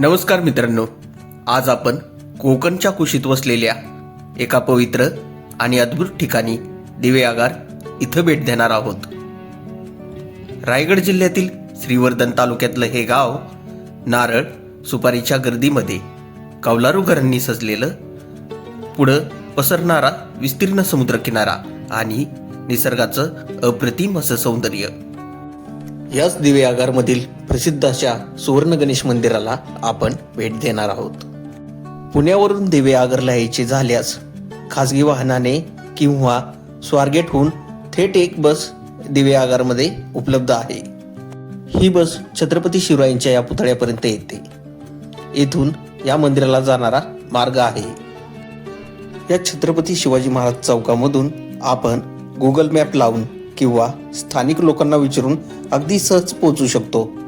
नमस्कार मित्रांनो. आज आपण कोकणच्या कुशीत वसलेल्या एका पवित्र आणि अद्भुत ठिकाणी दिवे आगार इथं भेट देणार आहोत. रायगड जिल्ह्यातील श्रीवर्धन तालुक्यातलं हे गाव नारळ सुपारीच्या गर्दीमध्ये कौलारू घरांनी सजलेलं पुढं पसरणारा विस्तीर्ण समुद्रकिनारा आणि निसर्गाचं अप्रतिम असं सौंदर्य. याच दिवे आगारमधील प्रसिद्ध अशा सुवर्ण गणेश मंदिराला आपण भेट देणार आहोत. पुण्यावरून दिवे आगरला यायचे झाल्यास खाजगी वाहनाने किंवा स्वारगेटहून थेट एक बस दिवे आगारमध्ये उपलब्ध आहे. ही बस छत्रपती शिवरायांच्या या पुतळ्यापर्यंत येते. येथून या मंदिराला जाणारा मार्ग आहे. या छत्रपती शिवाजी महाराज चौकामधून आपण गुगल मॅप लावून किंवा स्थानिक लोकांना विचारून अगदी सहज पोहोचू शकतो.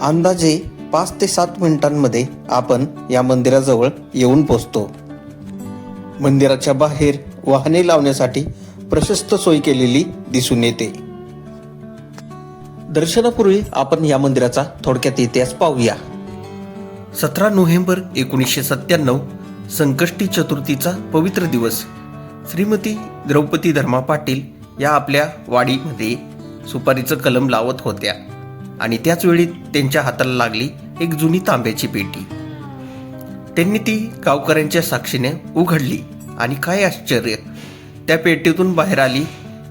अंदाजे पाच ते सात मिनिटांमध्ये आपण या मंदिराजवळ येऊन पोहोचतो मंदिराच्या बाहेर वाहने लावण्यासाठी प्रशस्त सोय केलेली दिसून येते. दर्शनापूर्वी आपण या मंदिराचा थोडक्यात इतिहास पाहूया. सतरा नोव्हेंबर एकोणीसशे सत्त्याण्णव संकष्टी चतुर्थीचा पवित्र दिवस. श्रीमती द्रौपदी धर्मा पाटील या आपल्या वाडीमध्ये सुपारीचं कलम लावत होत्या. आणि त्याच वेळी त्यांच्या हाताला लागली एक जुनी तांब्याची पेटी. त्यांनी ती गावकऱ्यांच्या साक्षीने उघडली आणि काय आश्चर्य! त्या पेटीतून बाहेर आली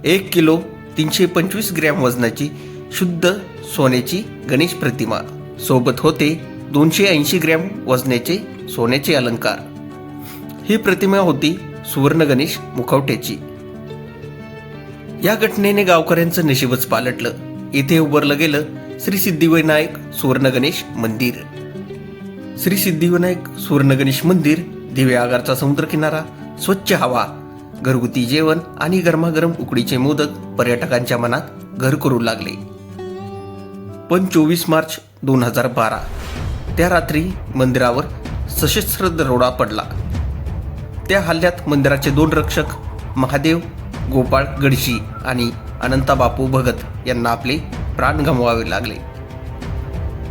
एक किलो तीनशे पंचवीस ग्रॅम वजनाची शुद्ध सोन्याची गणेश प्रतिमा. सोबत होते दोनशे ऐंशी ग्रॅम वजनाचे सोन्याचे अलंकार. ही प्रतिमा होती सुवर्ण गणेश मुखवट्याची या घटनेने गावकऱ्यांचं नशीबच पालटलं. येथे उभारलं गेलं श्री सिद्धिविनायक सुवर्ण गणेश मंदिर. श्री सिद्धिविनायक सुवर्ण गणेश मंदिर दिवे आगारचा समुद्रकिनारा स्वच्छ हवा घरगुती जेवण आणि गरमागरम उकडीचे मोदक पर्यटकांच्या मनात घर करू लागले. पण चोवीस मार्च दोन हजार बारा त्या रात्री मंदिरावर सशस्त्र दरोडा पडला. त्या हल्ल्यात मंदिराचे दोन रक्षक महादेव गोपाळ गडशी आणि अनंता बापू भगत यांना आपले प्राण गमवावे लागले.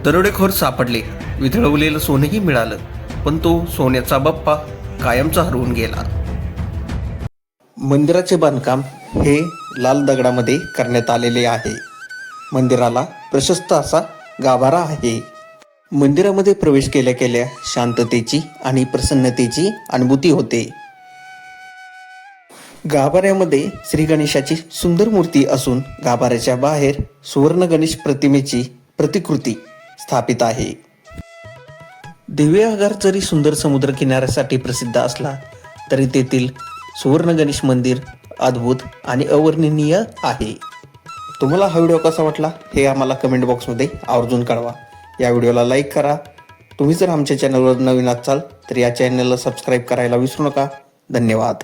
दरोडेखोर सापडले. विधळवलेलं सोनंही मिळालं पण तो सोन्याचा बाप्पा कायमचा हरवून गेला. मंदिराचे बांधकाम हे लाल दगडामध्ये करण्यात आलेले आहे. मंदिराला प्रशस्त असा गाभारा आहे. मंदिरामध्ये प्रवेश केल्या केल्या शांततेची आणि प्रसन्नतेची अनुभूती होते. गाभाऱ्यामध्ये श्री गणेशाची सुंदर मूर्ती असून गाभाऱ्याच्या बाहेर सुवर्ण गणेश प्रतिमेची प्रतिकृती स्थापित आहे. दिवे आगार जरी सुंदर समुद्र किनाऱ्यासाठी प्रसिद्ध असला तरी तेथील सुवर्ण गणेश मंदिर अद्भुत आणि अवर्णनीय आहे. तुम्हाला हा व्हिडिओ कसा वाटला? हे आम्हाला कमेंट बॉक्समध्ये आवर्जून कळवा. या व्हिडिओला लाईक करा. तुम्ही जर आमच्या चॅनलवर नवीन असाल तर या चॅनलला सबस्क्राईब करायला विसरू नका. धन्यवाद.